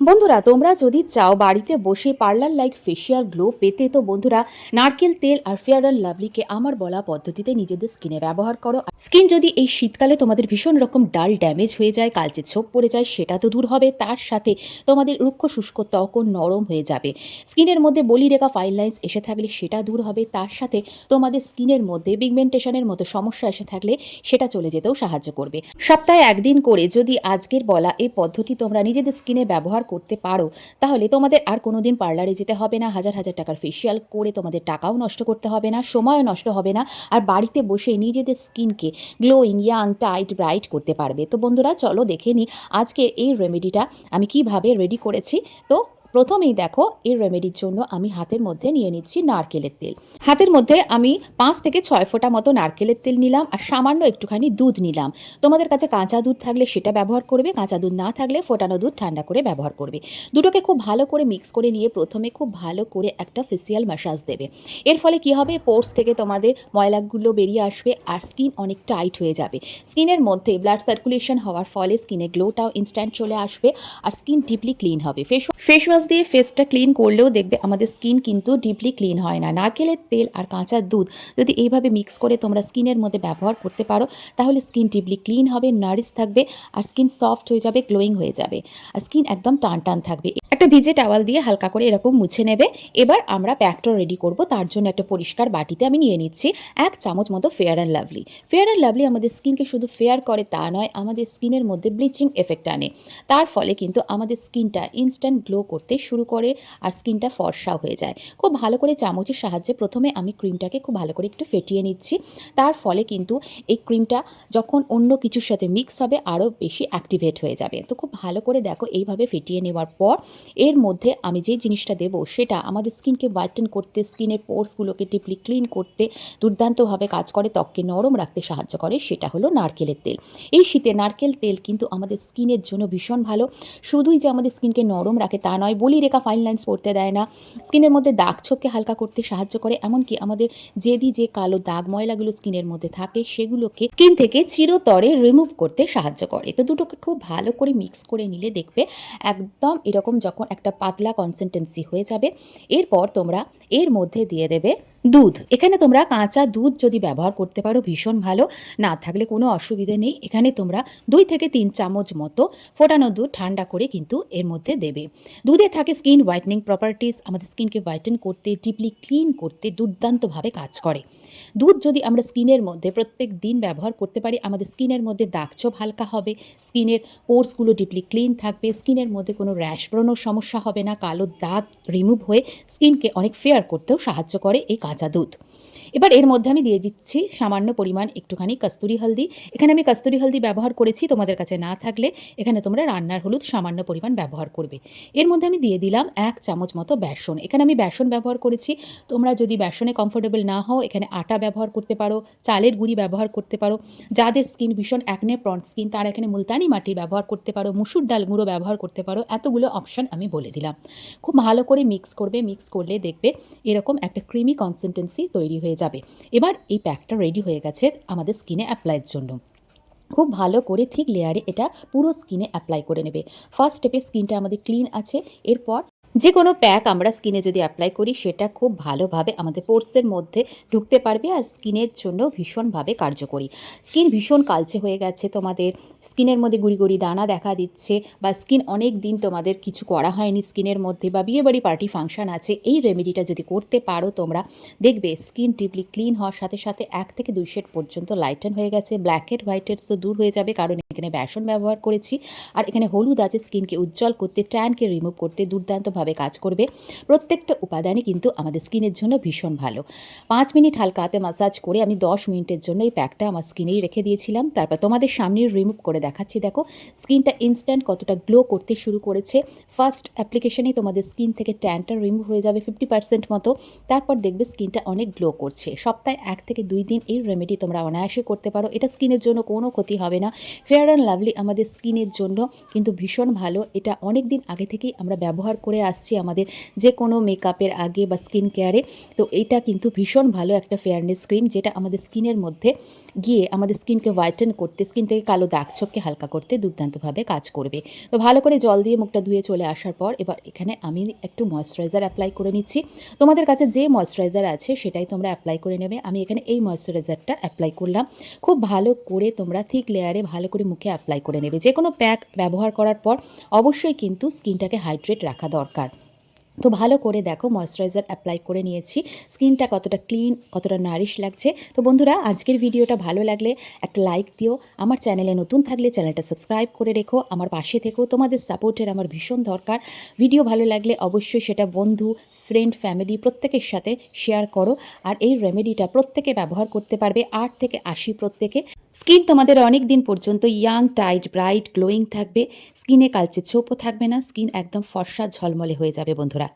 বন্ধুরা, তোমরা যদি চাও বাড়িতে বসে পার্লার লাইক ফেশিয়াল গ্লো পেতে, তো বন্ধুরা, নারকেল তেল আর ফেয়ার অ্যান্ড লাভলিকে আমার বলা পদ্ধতিতে নিজেদের স্কিনে ব্যবহার করো। স্কিন যদি এই শীতকালে তোমাদের ভীষণ রকম ডাল ড্যামেজ হয়ে যায়, কালচে ছোপ পড়ে যায়, সেটা তো দূর হবে, তার সাথে তোমাদের রুক্ষ শুষ্ক ত্বকও নরম হয়ে যাবে। স্কিনের মধ্যে বলি রেখা ফাইন লাইন্স এসে থাকলে সেটা দূর হবে, তার সাথে তোমাদের স্কিনের মধ্যে পিগমেন্টেশনের মতো সমস্যা এসে থাকলে সেটা চলে যেতেও সাহায্য করবে। সপ্তাহে একদিন করে যদি আজকের বলা এই পদ্ধতি তোমরা নিজেদের স্কিনে ব্যবহার করতে পারো, তাহলে তোমাদের আর কোনো দিন পার্লারে যেতে হবে না, হাজার হাজার টাকার ফেশিয়াল করে তোমাদের টাকাও নষ্ট করতে হবে না, সময়ও নষ্ট হবে না, আর বাড়িতে বসে নিজেদের স্কিনকে গ্লোয়িং ইয়াং টাইট ব্রাইট করতে পারবে। তো বন্ধুরা, চলো দেখে নিই আজকে এই রেমেডিটা আমি কীভাবে রেডি করেছি। তো প্রথমেই দেখো, এই রেমেডির জন্য আমি হাতের মধ্যে নিয়ে নিচ্ছি নারকেলের তেল। হাতের মধ্যে আমি পাঁচ থেকে ছয় ফোঁটা মতো নারকেলের তেল নিলাম আর সামান্য একটুখানি দুধ নিলাম। তোমাদের কাছে কাঁচা দুধ থাকলে সেটা ব্যবহার করবে, কাঁচা দুধ না থাকলে ফোটানো দুধ ঠান্ডা করে ব্যবহার করবে। দুটোকে খুব ভালো করে মিক্স করে নিয়ে প্রথমে খুব ভালো করে একটা ফেসিয়াল ম্যাসাজ দেবে। এর ফলে কি হবে? পোর্স থেকে তোমাদের ময়লাগুলো বেরিয়ে আসবে আর স্কিন অনেক টাইট হয়ে যাবে। স্কিনের মধ্যে ব্লাড সার্কুলেশন হওয়ার ফলে স্কিনে গ্লোটাও ইনস্ট্যান্ট চলে আসবে আর স্কিন ডিপলি ক্লিন হবে। ফেস ফেস ওয়াশ দিয়ে ফেসটা ক্লিন করলেও দেখবে আমাদের স্কিন কিন্তু ডিপলি ক্লিন হয় না। নারকেলের তেল আর কাঁচা দুধ যদি এইভাবে মিক্স করে তোমরা স্কিনের মধ্যে ব্যবহার করতে পারো, তাহলে স্কিন ডিপলি ক্লিন হবে নারিশ থাকবে আর স্কিন সফট হয়ে যাবে গ্লোয়িং হয়ে যাবে। আর স্কিন একদম টান টান থাকবে। একটা ভিজে টাওয়াল দিয়ে হালকা করে এরকম মুছে নেবে। এবার আমরা প্যাকটা রেডি করব। তার জন্য একটা পরিষ্কার বাটিতে আমি নিয়ে নিচ্ছি এক চামচ মতো fair and lovely fair and lovely আমাদের স্কিনকে শুধু ফেয়ার করে তা নয়, আমাদের স্কিনের মধ্যে ব্লিচিং এফেক্ট আনে। তার ফলে কিন্তু আমাদের স্কিনটা ইনস্ট্যান্ট গ্লো করতে শুরু করে আর স্কিনটা ফর্সা হয়ে যায়। খুব ভালো করে চামচের সাহায্যে প্রথমে আমি ক্রিমটাকে খুব ভালো করে একটু ফেটিয়ে নিচ্ছি। তার ফলে কিন্তু এই ক্রিমটা যখন অন্য কিছুর সাথে মিক্স হবে, আরও বেশি অ্যাক্টিভেট হয়ে যাবে। তো খুব ভালো করে দেখো, এইভাবে ফেটিয়ে নেওয়ার পর এর মধ্যে আমি যে জিনিসটা দেব সেটা আমাদের স্কিনকে হোয়াইটেন করতে, স্কিনের পোর্সগুলোকে ডিপলি ক্লিন করতে, দুর্দান্তভাবে কাজ করে, ত্বককে নরম রাখতে সাহায্য করে, সেটা হলো নারকেলের তেল। এই শীতে নারকেল তেল কিন্তু আমাদের স্কিনের জন্য ভীষণ ভালো। শুধুই যে আমাদের স্কিনকে নরম রাখে তা নয়, বলি রেখা ফাইন লাইন্স পড়তে দেয় না। স্কিনের মধ্যে দাগ ছোপকে হালকা করতে সাহায্য করে, এমনকি আমাদের যেদি যে কালো দাগ ময়লাগুলো স্কিনের মধ্যে থাকে, সেগুলোকে স্কিন থেকে চিরতরে রিমুভ করতে সাহায্য করে। তো দুটোকে খুব ভালো করে মিক্স করে নিলে দেখবে একদম এরকম যখন একটা পাতলা কনসিস্টেন্সি হয়ে যাবে এরপর তোমরা এর মধ্যে দিয়ে দেবে দুধ। এখানে তোমরা কাঁচা দুধ যদি ব্যবহার করতে পারো, ভীষণ ভালো। না থাকলে কোনো অসুবিধে নেই। এখানে তোমরা দুই থেকে তিন চামচ মতো ফোটানো দুধ ঠান্ডা করে কিন্তু এর মধ্যে দেবে। দুধে থাকে স্কিন হোয়াইটনিং প্রপার্টিস আমাদের স্কিনকে হোয়াইটেন করতে, ডিপলি ক্লিন করতে দুর্দান্তভাবে কাজ করে। দুধ যদি আমরা স্কিনের মধ্যে প্রত্যেক দিন ব্যবহার করতে পারি, আমাদের স্কিনের মধ্যে দাগছোপ হালকা হবে, স্কিনের পোর্সগুলো ডিপলি ক্লিন থাকবে, স্কিনের মধ্যে কোনো র্যাশ ব্রণর সমস্যা হবে না, কালো দাগ রিমুভ হয়ে স্কিনকে অনেক ফেয়ার করতেও সাহায্য করে এই কাঁচা দুধ। এবার এর মধ্যে আমি দিয়ে দিচ্ছি সামান্য পরিমাণ একটুখানি কস্তুরি হলদি। এখানে আমি কস্তুরি হলদি ব্যবহার করেছি, তোমাদের কাছে না থাকলে এখানে তোমরা রান্নার হলুদ সামান্য পরিমাণ ব্যবহার করবে। এর মধ্যে আমি দিয়ে দিলাম এক চামচ মতো বেসন। এখানে আমি বেসন ব্যবহার করেছি। তোমরা যদি বেসনে কমফোর্টেবল না হও, এখানে আটা ব্যবহার করতে পারো, চালের গুঁড়ি ব্যবহার করতে পারো, যাদের স্কিন ভীষণ অ্যাকনে প্রন স্কিন তারা এখানে মুলতানি মাটি ব্যবহার করতে পারো, মুসুর ডাল গুঁড়ো ব্যবহার করতে পারো, এতগুলো অপশান আমি বলে দিলাম। খুব ভালো করে মিক্স করবে মিক্স করলে দেখবে এরকম একটা ক্রিমি কনসিস্টেন্সি তৈরি হয়ে যাবে। এবার এই প্যাকটা রেডি হয়ে গেছে আমাদের স্কিনে অ্যাপ্লাইয়ের জন্য। খুব ভালো করে ঠিক লেয়ারে এটা পুরো স্কিনে অ্যাপ্লাই করে নেবে। ফার্স্ট স্টেপে স্কিনটা আমাদের ক্লিন আছে, এরপর যে কোনো প্যাক আমরা স্কিনে যদি অ্যাপ্লাই করি, সেটা খুব ভালোভাবে আমাদের পোর্সের মধ্যে ঢুকতে পারবে আর স্কিনের জন্য ভীষণভাবে কার্যকরী। স্কিন ভীষণ কালচে হয়ে গেছে, তোমাদের স্কিনের মধ্যে গুড়ি গুড়ি দানা দেখা দিচ্ছে বা স্কিন অনেক দিন তোমাদের কিছু করা হয়নি স্কিনের মধ্যে বা বিয়েবাড়ি পার্টি ফাংশন আছে, এই রেমেডিটা যদি করতে পারো তোমরা, দেখবে স্কিন ডিপলি ক্লিন হওয়ার সাথে সাথে এক থেকে দুই শেড পর্যন্ত লাইটেন হয়ে গেছে। ব্ল্যাকের হোয়াইটের তো দূর হয়ে যাবে কারণ এখানে বেসন ব্যবহার করেছি। আর এখানে হলুদ আছে স্কিনকে উজ্জ্বল করতে ট্যানকে রিমুভ করতে দুর্দান্তভাবে কাজ করবে। প্রত্যেকটা উপাদানই কিন্তু আমাদের স্কিনের জন্য ভীষণ ভালো। পাঁচ মিনিট হালকা হাতে মাসাজ করে আমি দশ মিনিটের জন্য এই প্যাকটা আমার স্কিনেই রেখে দিয়েছিলাম। তারপর তোমাদের সামনে রিমুভ করে দেখাচ্ছি, দেখো। স্কিনটা ইনস্ট্যান্ট কতটা গ্লো করতে শুরু করেছে। ফার্স্ট অ্যাপ্লিকেশনেই তোমাদের স্কিন থেকে ট্যানটা রিমুভ হয়ে যাবে ফিফটি পার্সেন্ট মতো। তারপর দেখবে স্কিনটা অনেক গ্লো করছে। সপ্তাহে এক থেকে দুই দিন এই রেমেডি তোমরা অনায়াসে করতে পারো। এটা স্কিনের জন্য কোনো ক্ষতি হবে না। ফেয়ার অ্যান্ড লাভলি আমাদের স্কিনের জন্য কিন্তু ভীষণ ভালো। এটা অনেক দিন আগে থেকেই আমরা ব্যবহার করে আসছি আমাদের যে কোনো মেকআপের আগে বা স্কিন কেয়ারে তো এটা কিন্তু ভীষণ ভালো একটা ফেয়ারনেস ক্রিম যেটা আমাদের স্কিনের মধ্যে গিয়ে আমাদের স্কিনকে হোয়াইটেন করতে, স্কিন থেকে কালো দাগ ছোপকে হালকা করতে দুর্দান্তভাবে কাজ করবে। তো ভালো করে জল দিয়ে মুখটা ধুয়ে চলে আসার পর এবার এখানে আমি একটু ময়শ্চারাইজার অ্যাপ্লাই করে নিচ্ছি। তোমাদের কাছে যে ময়শ্চারাইজার আছে সেটাই তোমরা অ্যাপ্লাই করে নেবে। আমি এখানে এই ময়শ্চারাইজারটা অ্যাপ্লাই করলাম। খুব ভালো করে তোমরা থিক লেয়ারে ভালো করে মুখে অ্যাপ্লাই করে নেবে। যে কোনো প্যাক ব্যবহার করার পর অবশ্যই কিন্তু স্কিনটাকে হাইড্রেট রাখা দরকার। তো ভালো করে দেখো ময়শ্চারাইজার অ্যাপ্লাই করে নিয়েছি। স্কিনটা কতটা ক্লিন কতটা নারিশ লাগছে। তো বন্ধুরা, আজকের ভিডিওটা ভালো লাগলে একটা লাইক দিও। আমার চ্যানেলে নতুন থাকলে চ্যানেলটা সাবস্ক্রাইব করে রেখো। আমার পাশে থেকেও তোমাদের সাপোর্টের আমার ভীষণ দরকার। ভিডিও ভালো লাগলে অবশ্যই সেটা বন্ধু ফ্রেন্ড ফ্যামিলি প্রত্যেকের সাথে শেয়ার করো। আর এই রেমেডিটা প্রত্যেকে ব্যবহার করতে পারবে, আট থেকে আশি প্রত্যেকে। স্কিন তোমাদের অনেক দিন পর্যন্ত ইয়াং টাইট ব্রাইট গ্লোয়িং থাকবে। স্কিনে কালচে ছোপও থাকবে না স্কিন একদম ফর্সা ঝলমলে হয়ে যাবে বন্ধুরা।